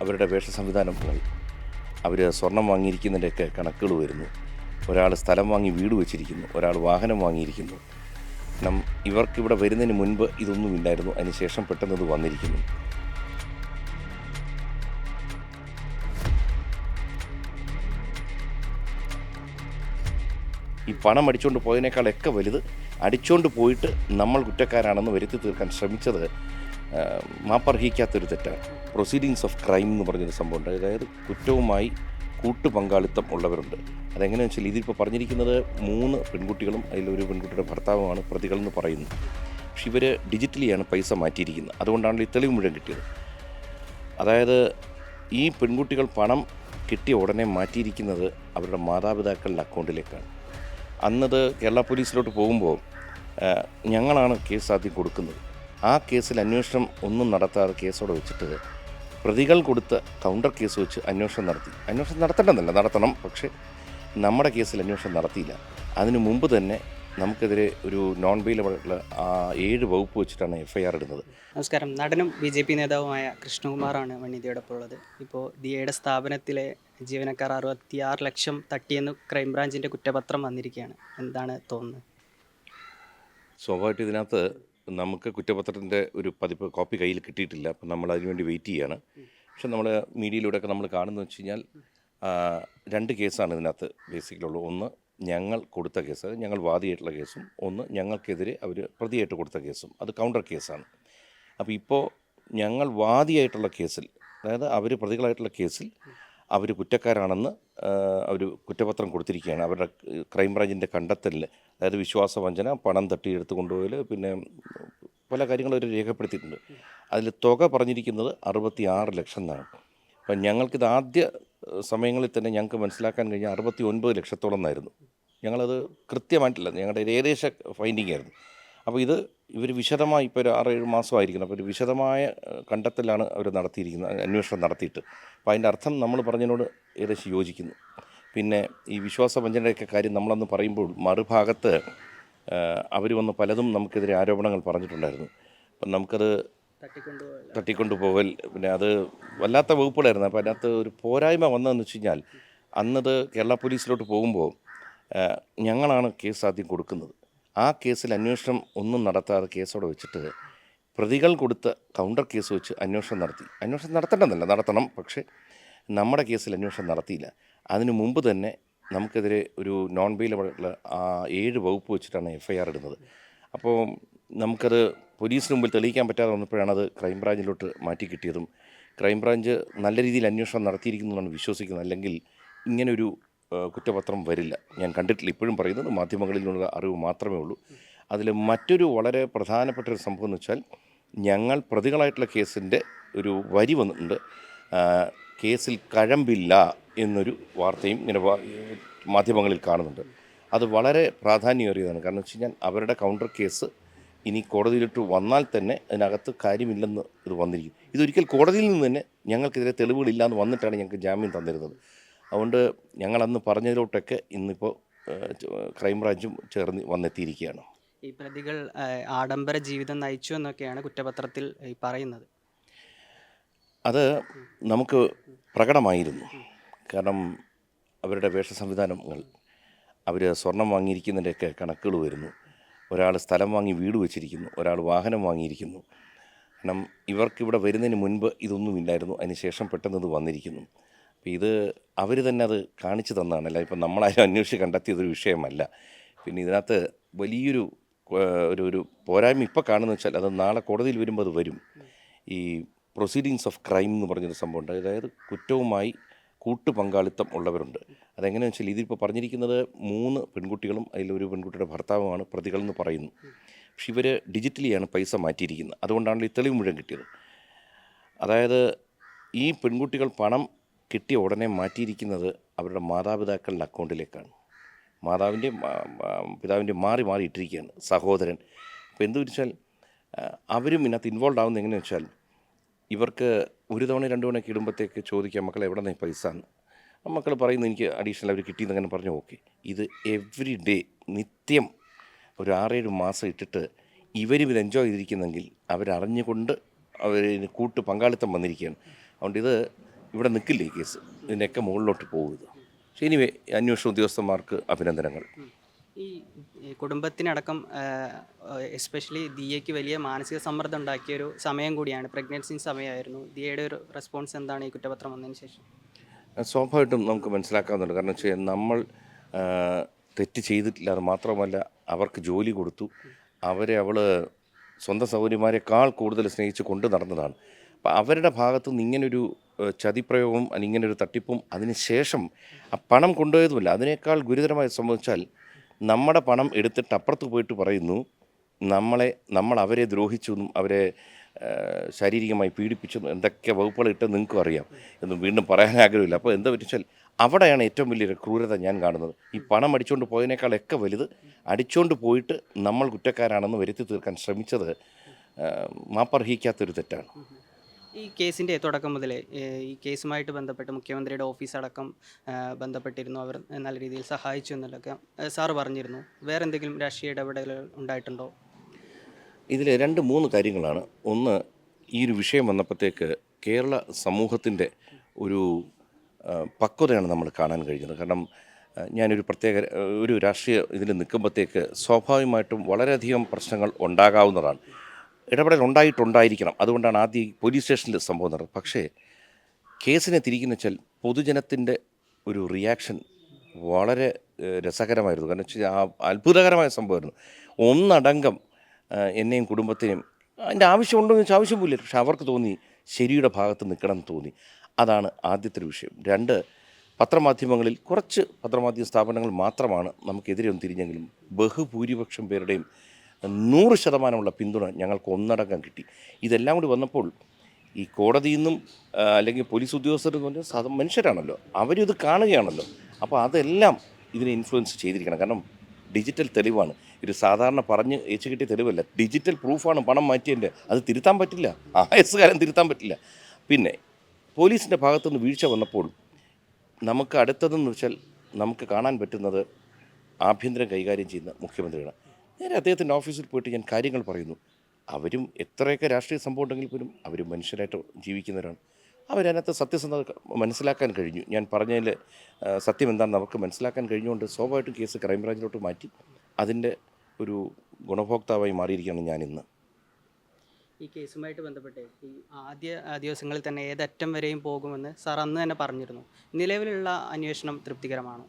അവരുടെ വേഷ സംവിധാനം പോയി. അവർ സ്വർണം വാങ്ങിയിരിക്കുന്നതിന്റെയൊക്കെ കണക്കുകൾ വരുന്നു. ഒരാൾ സ്ഥലം വാങ്ങി വീട് വെച്ചിരിക്കുന്നു. ഒരാൾ വാഹനം വാങ്ങിയിരിക്കുന്നു. നം ഇവർക്കിവിടെ വരുന്നതിന് മുൻപ് ഇതൊന്നുമില്ലായിരുന്നു അതിനുശേഷം പെട്ടെന്ന് ഇത് വന്നിരിക്കുന്നു. ഈ പണം അടിച്ചുകൊണ്ട് പോയതിനേക്കാളൊക്കെ വലുത് അടിച്ചുകൊണ്ട് പോയിട്ട് നമ്മൾ കുറ്റക്കാരാണെന്ന് വരുത്തി തീർക്കാൻ ശ്രമിച്ചത് മാപ്പർഹിക്കാത്തൊരു തെറ്റാണ് പ്രൊസീഡിങ്സ് ഓഫ് ക്രൈം എന്ന് പറഞ്ഞൊരു സംഭവമുണ്ട്. അതായത് കുറ്റവുമായി കൂട്ടുപങ്കാളിത്തം ഉള്ളവരുണ്ട്. അതെങ്ങനെയാണെന്ന് വെച്ചാൽ ഇതിപ്പോൾ പറഞ്ഞിരിക്കുന്നത് മൂന്ന് പെൺകുട്ടികളും അതിലൊരു പെൺകുട്ടിയുടെ ഭർത്താവുമാണ് പ്രതികളെന്ന് പറയുന്നു. പക്ഷെ ഇവർ ഡിജിറ്റലിയാണ് പൈസ മാറ്റിയിരിക്കുന്നത്. അതുകൊണ്ടാണ് ഈ തെളിവ് മുഴുവൻ കിട്ടിയത്. അതായത് ഈ പെൺകുട്ടികൾ പണം കിട്ടിയ ഉടനെ മാറ്റിയിരിക്കുന്നത് അവരുടെ മാതാപിതാക്കളുടെ അക്കൗണ്ടിലേക്കാണ്. അന്നത് കേരള പോലീസിലോട്ട് പോകുമ്പോൾ ഞങ്ങളാണ് കേസ് ആദ്യം കൊടുക്കുന്നത്. ആ കേസിൽ അന്വേഷണം ഒന്നും നടത്താതെ കേസോടെ വെച്ചിട്ട് പ്രതികൾ കൊടുത്ത കൗണ്ടർ കേസ് വെച്ച് അന്വേഷണം നടത്തി. അന്വേഷണം നടത്തേണ്ടതല്ല നടത്തണം. പക്ഷേ നമ്മുടെ കേസിൽ അന്വേഷണം നടത്തിയില്ല. അതിനു മുമ്പ് തന്നെ നമുക്കെതിരെ ഒരു നോൺ ബെയിലബിൾ ആ ഏഴ് വകുപ്പ് വെച്ചിട്ടാണ് എഫ് ഐ ആർ ഇടുന്നത്. നമസ്കാരം. നടനും ബി ജെ പി നേതാവുമായ കൃഷ്ണകുമാറാണ് വനിതയോടൊപ്പം ഉള്ളത്. ഇപ്പോൾ ദിയയുടെ സ്ഥാപനത്തിലെ ജീവനക്കാർ അറുപത്തിയാറ് ലക്ഷം തട്ടിയെന്ന് ക്രൈംബ്രാഞ്ചിന്റെ കുറ്റപത്രം വന്നിരിക്കുകയാണ്. എന്താണ് തോന്നുന്നത്? സ്വാഭാവികമായിട്ട് ഇതിനകത്ത് നമുക്ക് കുറ്റപത്രത്തിന്റെ ഒരു പതിപ്പ് കോപ്പി കയ്യിൽ കിട്ടിയിട്ടില്ല. അപ്പം നമ്മൾ അതിനുവേണ്ടി വെയിറ്റ് ചെയ്യാണ്. പക്ഷെ നമ്മൾ മീഡിയയിലൂടെയൊക്കെ നമ്മൾ കാണുന്നത് വെച്ച് കഴിഞ്ഞാൽ രണ്ട് കേസാണ് ഇതിനകത്ത് ബേസിക്കലുള്ളൂ ഒന്ന് ഞങ്ങൾ കൊടുത്ത കേസ് ഞങ്ങൾ വാദിയായിട്ടുള്ള കേസും ഒന്ന് ഞങ്ങൾക്കെതിരെ അവർ പ്രതിയായിട്ട് കൊടുത്ത കേസും. അത് കൗണ്ടർ കേസാണ്. അപ്പോൾ ഇപ്പോൾ ഞങ്ങൾ വാദിയായിട്ടുള്ള കേസിൽ അതായത് അവർ പ്രതികളായിട്ടുള്ള കേസിൽ അവർ കുറ്റക്കാരാണെന്ന് അവർ കുറ്റപത്രം കൊടുത്തിരിക്കുകയാണ്. അവരുടെ ക്രൈംബ്രാഞ്ചിന്റെ കണ്ടെത്തലിൽ അതായത് വിശ്വാസവഞ്ചന പണം തട്ടിയെടുത്ത് കൊണ്ടുപോകൽ പിന്നെ പല കാര്യങ്ങളും അവർ രേഖപ്പെടുത്തിയിട്ടുണ്ട്. അതിൽ തുക പറഞ്ഞിരിക്കുന്നത് അറുപത്തി ആറ് ലക്ഷം എന്നാണ്. അപ്പം ഞങ്ങൾക്കിത് ആദ്യ സമയങ്ങളിൽ തന്നെ ഞങ്ങൾക്ക് മനസ്സിലാക്കാൻ കഴിഞ്ഞ അറുപത്തി ഒൻപത് ലക്ഷത്തോളം എന്നായിരുന്നു. ഞങ്ങളത് കൃത്യമായിട്ടില്ല ഞങ്ങളുടെ ഏകദേശ ഫൈൻഡിങ് ആയിരുന്നു അപ്പോൾ ഇത് ഇവർ വിശദമായി ഇപ്പോൾ ഒരു ആറേഴ് മാസമായിരിക്കണം അപ്പോൾ ഒരു വിശദമായ കണ്ടെത്തലാണ് അവർ നടത്തിയിരിക്കുന്നത് അന്വേഷണം നടത്തിയിട്ട്. അപ്പോൾ അതിന്റെ അർത്ഥം നമ്മൾ പറഞ്ഞതിനോട് ഏകദേശം യോജിക്കുന്നു. പിന്നെ ഈ വിശ്വാസവഞ്ചനയുടെയൊക്കെ കാര്യം നമ്മളന്ന് പറയുമ്പോൾ മറുഭാഗത്ത് അവർ വന്ന് പലതും നമുക്കെതിരെ ആരോപണങ്ങൾ പറഞ്ഞിട്ടുണ്ടായിരുന്നു. അപ്പം നമുക്കത് തട്ടിക്കൊണ്ടുപോകൽ പിന്നെ അത് വല്ലാത്ത വകുപ്പുകളായിരുന്നു. അപ്പോൾ അതിനകത്ത് ഒരു പോരായ്മ വന്നതെന്ന് വെച്ച് കഴിഞ്ഞാൽ അന്നത് കേരള പോലീസിലോട്ട് പോകുമ്പോൾ ഞങ്ങളാണ് കേസ് ആദ്യം കൊടുക്കുന്നത്. ആ കേസിൽ അന്വേഷണം ഒന്നും നടത്താതെ കേസോടെ വെച്ചിട്ട് പ്രതികൾ കൊടുത്ത കൗണ്ടർ കേസ് വെച്ച് അന്വേഷണം നടത്തി. അന്വേഷണം നടത്തേണ്ടതല്ല നടത്തണം. പക്ഷേ നമ്മുടെ കേസിൽ അന്വേഷണം നടത്തിയില്ല. അതിനു മുമ്പ് തന്നെ നമുക്കെതിരെ ഒരു നോൺ ബെയിലബിളുള്ള ആ ഏഴ് വകുപ്പ് വെച്ചിട്ടാണ് എഫ് ഐ ആർ ഇടുന്നത്. അപ്പോൾ നമുക്കത് പോലീസിന് മുമ്പിൽ തെളിയിക്കാൻ പറ്റാതെ വന്നപ്പോഴാണ് അത് ക്രൈംബ്രാഞ്ചിലോട്ട് മാറ്റി കിട്ടിയതും. ക്രൈംബ്രാഞ്ച് നല്ല രീതിയിൽ അന്വേഷണം നടത്തിയിരിക്കുന്നു എന്നാണ് വിശ്വസിക്കുന്നത്. അല്ലെങ്കിൽ ഇങ്ങനൊരു കുറ്റപത്രം വരില്ല. ഞാൻ കണ്ടിട്ടില്ല. ഇപ്പോഴും പറയുന്നത് മാധ്യമങ്ങളിലുള്ള അറിവ് മാത്രമേ ഉള്ളൂ. അതിൽ മറ്റൊരു വളരെ പ്രധാനപ്പെട്ട ഒരു സംഭവം എന്ന് വെച്ചാൽ ഞങ്ങൾ പ്രതികളായിട്ടുള്ള കേസിന്റെ ഒരു വരി വന്നിട്ടുണ്ട്. കേസിൽ കഴമ്പില്ല എന്നൊരു വാർത്തയും ഇങ്ങനെ മാധ്യമങ്ങളിൽ കാണുന്നുണ്ട്. അത് വളരെ പ്രാധാന്യമേറിയതാണ്. കാരണം വെച്ച് കഴിഞ്ഞാൽ അവരുടെ കൗണ്ടർ കേസ് ഇനി കോടതിയിലിട്ട് വന്നാൽ തന്നെ അതിനകത്ത് കാര്യമില്ലെന്ന് ഇത് വന്നിരിക്കും ഇതൊരിക്കൽ കോടതിയിൽ നിന്ന് തന്നെ ഞങ്ങൾക്കെതിരെ തെളിവുകളില്ല എന്ന് വന്നിട്ടാണ് ഞങ്ങൾക്ക് ജാമ്യം തന്നിരുന്നത്. അതുകൊണ്ട് ഞങ്ങളന്ന് പറഞ്ഞതിലോട്ടൊക്കെ ഇന്നിപ്പോൾ ക്രൈംബ്രാഞ്ചും ചേർന്ന് വന്നെത്തിയിരിക്കുകയാണ്. ഈ പ്രതികൾ ആഡംബര ജീവിതം നയിച്ചു എന്നൊക്കെയാണ് കുറ്റപത്രത്തിൽ പറയുന്നത്. അത് നമുക്ക് പ്രകടമായിരുന്നു. കാരണം അവരുടെ വേഷ സംവിധാനങ്ങൾ അവർ സ്വർണം വാങ്ങിയിരിക്കുന്നതിന്റെയൊക്കെ കണക്കുകൾ വരുന്നു. ഒരാൾ സ്ഥലം വാങ്ങി വീട് വെച്ചിരിക്കുന്നു ഒരാൾ വാഹനം വാങ്ങിയിരിക്കുന്നു. കാരണം ഇവർക്കിവിടെ വരുന്നതിന് മുൻപ് ഇതൊന്നുമില്ലായിരുന്നു അതിനുശേഷം പെട്ടെന്ന് ഇത് വന്നിരിക്കുന്നു. അപ്പോൾ ഇത് അവർ തന്നെ അത് കാണിച്ചു തന്നതാണ് അല്ല ഇപ്പം നമ്മളാരും അന്വേഷിച്ച് കണ്ടെത്തിയതൊരു വിഷയമല്ല. പിന്നെ ഇതിനകത്ത് വലിയൊരു ഒരു ഒരു പോരായ്മ ഇപ്പോൾ കാണുന്നത് വെച്ചാൽ അത് നാളെ കോടതിയിൽ വരുമ്പോൾ അത് വരും. ഈ പ്രൊസീഡിങ്സ് ഓഫ് ക്രൈം എന്ന് പറഞ്ഞൊരു സംഭവമുണ്ട് അതായത് കുറ്റവുമായി കൂട്ടു പങ്കാളിത്തം ഉള്ളവരുണ്ട്. അതെങ്ങനെയാണെന്ന് വെച്ചാൽ ഇതിപ്പോൾ പറഞ്ഞിരിക്കുന്നത് മൂന്ന് പെൺകുട്ടികളും അതിലൊരു പെൺകുട്ടിയുടെ ഭർത്താവുമാണ് പ്രതികളെന്ന് പറയുന്നു. പക്ഷെ ഇവർ ഡിജിറ്റലിയാണ് പൈസ മാറ്റിയിരിക്കുന്നത്. അതുകൊണ്ടാണല്ലോ ഈ തെളിവ് മുഴുവൻ കിട്ടിയത്. അതായത് ഈ പെൺകുട്ടികൾ പണം കിട്ടിയ ഉടനെ മാറ്റിയിരിക്കുന്നത് അവരുടെ മാതാപിതാക്കളുടെ അക്കൗണ്ടിലേക്കാണ്. മാതാവിന്റെയും പിതാവിന്റെയും മാറി മാറി ഇട്ടിരിക്കുകയാണ് സഹോദരൻ. അപ്പോൾ എന്ത് വെച്ചാൽ അവരും ഇതിനകത്ത് ഇൻവോൾവ് ആവുന്നത് എങ്ങനെയാണെന്ന് വെച്ചാൽ ഇവർക്ക് ഒരു തവണ രണ്ട് തവണ ഇടുമ്പോഴത്തേക്ക് ചോദിക്കാം മക്കളെ എവിടെ നിന്ന് പൈസ? എന്ന്. മക്കൾ പറയുന്നു എനിക്ക് അഡീഷണൽ അവർ കിട്ടിയെന്ന് അങ്ങനെ പറഞ്ഞു ഓക്കെ. ഇത് എവറി ഡേ നിത്യം ഒരു ആറേഴ് മാസം ഇട്ടിട്ട് ഇവരും ഇത് എൻജോയ് ചെയ്തിരിക്കുന്നെങ്കിൽ അവരറിഞ്ഞുകൊണ്ട് അവർ കൂട്ട് പങ്കാളിത്തം വന്നിരിക്കുകയാണ്. അതുകൊണ്ട് ഇത് ഇവിടെ നിൽക്കില്ല ഈ കേസ്? ഇതിന്റെയൊക്കെ മുകളിലോട്ട് പോകരുത് പക്ഷേ ഇനി അന്വേഷണ ഉദ്യോഗസ്ഥന്മാർക്ക് അഭിനന്ദനങ്ങൾ. ഈ കുടുംബത്തിനടക്കം എസ്പെഷ്യലി ദിയയ്ക്ക് വലിയ മാനസിക സമ്മർദ്ദം ഉണ്ടാക്കിയ ഒരു സമയം കൂടിയാണ്. പ്രഗ്നൻസി സമയമായിരുന്നു. ദിയയുടെ ഒരു റെസ്പോൺസ് എന്താണ് ഈ കുറ്റപത്രം വന്നതിന് ശേഷം? സ്വാഭാവികമായിട്ടും നമുക്ക് മനസ്സിലാക്കാവുന്നുണ്ട് കാരണം വെച്ചാൽ നമ്മൾ തെറ്റ് ചെയ്തിട്ടില്ല അത് മാത്രമല്ല അവർക്ക് ജോലി കൊടുത്തു. അവരെ അവൾ സ്വന്തം സൗകര്യമാരെക്കാൾ കൂടുതൽ സ്നേഹിച്ച് കൊണ്ടു നടന്നതാണ്. അപ്പം അവരുടെ ഭാഗത്തുനിന്ന് ഇങ്ങനൊരു ചതിപ്രയോഗവും അല്ലെങ്കിൽ ഒരു തട്ടിപ്പും അതിന് ശേഷം ആ പണം കൊണ്ടുപോയതുമില്ല. അതിനേക്കാൾ ഗുരുതരമായി സംഭവിച്ചാൽ നമ്മുടെ പണം എടുത്തിട്ട് അപ്പുറത്ത് പോയിട്ട് പറയുന്നു നമ്മളെ നമ്മൾ അവരെ ദ്രോഹിച്ചു എന്നും അവരെ ശാരീരികമായി പീഡിപ്പിച്ചു എന്തൊക്കെ വകുപ്പുകൾ ഇട്ട് നിങ്ങൾക്കും അറിയാം എന്നും വീണ്ടും പറയാൻ ആഗ്രഹമില്ല. അപ്പോൾ എന്താ വെച്ചാൽ അവിടെയാണ് ഏറ്റവും വലിയൊരു ക്രൂരത ഞാൻ കാണുന്നത്. ഈ പണം അടിച്ചുകൊണ്ട് പോയതിനേക്കാളൊക്കെ വലുത് അടിച്ചുകൊണ്ട് പോയിട്ട് നമ്മൾ കുറ്റക്കാരാണെന്ന് വരുത്തി തീർക്കാൻ ശ്രമിച്ചത് മാപ്പർഹിക്കാത്തൊരു തെറ്റാണ്. ഈ കേസിന്റെ തുടക്കം മുതലേ ഈ കേസുമായിട്ട് ബന്ധപ്പെട്ട് മുഖ്യമന്ത്രിയുടെ ഓഫീസ് അടക്കം ബന്ധപ്പെട്ടിരുന്നു. അവർ നല്ല രീതിയിൽ സഹായിച്ചു എന്നുള്ളതൊക്കെ സാറ് പറഞ്ഞിരുന്നു. വേറെ എന്തെങ്കിലും രാഷ്ട്രീയ ഇടപെടലുകൾ ഉണ്ടായിട്ടുണ്ടോ? ഇതിൽ രണ്ട് മൂന്ന് കാര്യങ്ങളാണ്. ഒന്ന് ഈ ഒരു വിഷയം വന്നപ്പോഴത്തേക്ക് കേരള സമൂഹത്തിന്റെ ഒരു പക്വതയാണ് നമ്മൾ കാണാൻ കഴിയുന്നത്. കാരണം ഞാനൊരു പ്രത്യേക ഒരു രാഷ്ട്രീയ ഇതിൽ നിൽക്കുമ്പോഴത്തേക്ക് സ്വാഭാവികമായിട്ടും വളരെയധികം പ്രശ്നങ്ങൾ ഉണ്ടാകാവുന്നതാണ്. ഇടപെടൽ ഉണ്ടായിട്ടുണ്ടായിരിക്കണം അതുകൊണ്ടാണ് ആദ്യം പോലീസ് സ്റ്റേഷനിൽ സംഭവം നടന്നത്. പക്ഷേ കേസിനെ തിരിക്കുന്ന വെച്ചാൽ പൊതുജനത്തിന്റെ ഒരു റിയാക്ഷൻ വളരെ രസകരമായിരുന്നു. കാരണം വെച്ചാൽ ആ അത്ഭുതകരമായ സംഭവമായിരുന്നു. ഒന്നടങ്കം എന്നെയും കുടുംബത്തിനെയും അതിന്റെ ആവശ്യമുണ്ടോ എന്ന് വെച്ചാൽ ആവശ്യമില്ല. പക്ഷെ അവർക്ക് തോന്നി ശരിയുടെ ഭാഗത്ത് നിൽക്കണം എന്ന് തോന്നി. അതാണ് ആദ്യത്തെ വിഷയം. രണ്ട് പത്രമാധ്യമങ്ങളിൽ കുറച്ച് പത്രമാധ്യമ സ്ഥാപനങ്ങൾ മാത്രമാണ് നമുക്കെതിരെ ഒന്ന് തിരിഞ്ഞെങ്കിലും ബഹുഭൂരിപക്ഷം പേരുടെയും നൂറ് ശതമാനമുള്ള പിന്തുണ ഞങ്ങൾക്ക് ഒന്നടങ്കം കിട്ടി. ഇതെല്ലാം കൂടി വന്നപ്പോൾ ഈ കോടതിയിൽ നിന്നും അല്ലെങ്കിൽ പോലീസ് ഉദ്യോഗസ്ഥർ എന്ന് പറഞ്ഞാൽ സാധാരണ മനുഷ്യരാണല്ലോ. അവരിത് കാണുകയാണല്ലോ. അപ്പോൾ അതെല്ലാം ഇതിനെ ഇൻഫ്ലുവൻസ് ചെയ്തിരിക്കണം. കാരണം ഡിജിറ്റൽ തെളിവാണ്. ഒരു സാധാരണ പറഞ്ഞ് ഏച്ചു കിട്ടിയ തെളിവല്ല. ഡിജിറ്റൽ പ്രൂഫാണ് പണം മാറ്റിയതിന്റെ. അത് തിരുത്താൻ പറ്റില്ല. ആ എസ്സുകാരൻ തിരുത്താൻ പറ്റില്ല. പിന്നെ പോലീസിന്റെ ഭാഗത്തുനിന്ന് വീഴ്ച വന്നപ്പോൾ നമുക്ക് അടുത്തതെന്ന് വെച്ചാൽ നമുക്ക് കാണാൻ പറ്റുന്നത് ആഭ്യന്തരം കൈകാര്യം ചെയ്യുന്ന മുഖ്യമന്ത്രിയാണ്. നേരെ അദ്ദേഹത്തിന്റെ ഓഫീസിൽ പോയിട്ട് ഞാൻ കാര്യങ്ങൾ പറയുന്നു. അവരും എത്രയൊക്കെ രാഷ്ട്രീയ സംഭവം ഉണ്ടെങ്കിൽ പോലും അവരും മനുഷ്യരായിട്ട് ജീവിക്കുന്നവരാണ്. അവരതിനകത്ത് സത്യസന്ധത മനസ്സിലാക്കാൻ കഴിഞ്ഞു. ഞാൻ പറഞ്ഞതിൽ സത്യം എന്താണെന്ന് അവർക്ക് മനസ്സിലാക്കാൻ കഴിഞ്ഞുകൊണ്ട് സ്വാഭാവികമായിട്ടും കേസ് ക്രൈംബ്രാഞ്ചിലോട്ട് മാറ്റി. അതിന്റെ ഒരു ഗുണഭോക്താവായി മാറിയിരിക്കുകയാണ് ഞാൻ ഇന്ന് ഈ കേസുമായിട്ട് ബന്ധപ്പെട്ട് ഈ ആദ്യ ദിവസങ്ങളിൽ തന്നെ ഏതറ്റം വരെയും പോകുമെന്ന് സാർ അന്ന് തന്നെ പറഞ്ഞിരുന്നു. നിലവിലുള്ള അന്വേഷണം തൃപ്തികരമാണോ?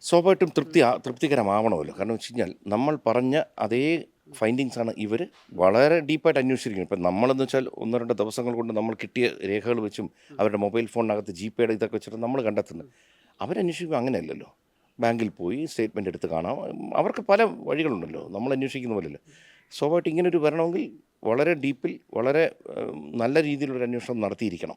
സ്വാഭാവികമായിട്ടും തൃപ്തി തൃപ്തികരമാവണമല്ലോ. കാരണം വെച്ച് കഴിഞ്ഞാൽ നമ്മൾ പറഞ്ഞ അതേ ഫൈൻഡിങ്സ് ആണ് ഇവർ വളരെ ഡീപ്പായിട്ട് അന്വേഷിച്ചിരിക്കുന്നത്. ഇപ്പം നമ്മളെന്ന് വെച്ചാൽ ഒന്നോ രണ്ടോ ദിവസങ്ങൾ കൊണ്ട് നമ്മൾ കിട്ടിയ രേഖകൾ വെച്ചും അവരുടെ മൊബൈൽ ഫോണിനകത്ത് ജി പേയുടെ ഇതൊക്കെ വെച്ചിട്ട് നമ്മൾ കണ്ടെത്തുന്നത്. അവരന്വേഷിക്കുമ്പോൾ അങ്ങനെയല്ലല്ലോ. ബാങ്കിൽ പോയി സ്റ്റേറ്റ്മെന്റ് എടുത്ത് കാണാം. അവർക്ക് പല വഴികളുണ്ടല്ലോ. നമ്മൾ അന്വേഷിക്കുന്ന പോലെയല്ല. സ്വാഭാവികമായിട്ട് ഇങ്ങനൊരു വരണമെങ്കിൽ വളരെ ഡീപ്പിൽ വളരെ നല്ല രീതിയിലൊരു അന്വേഷണം നടത്തിയിരിക്കണം.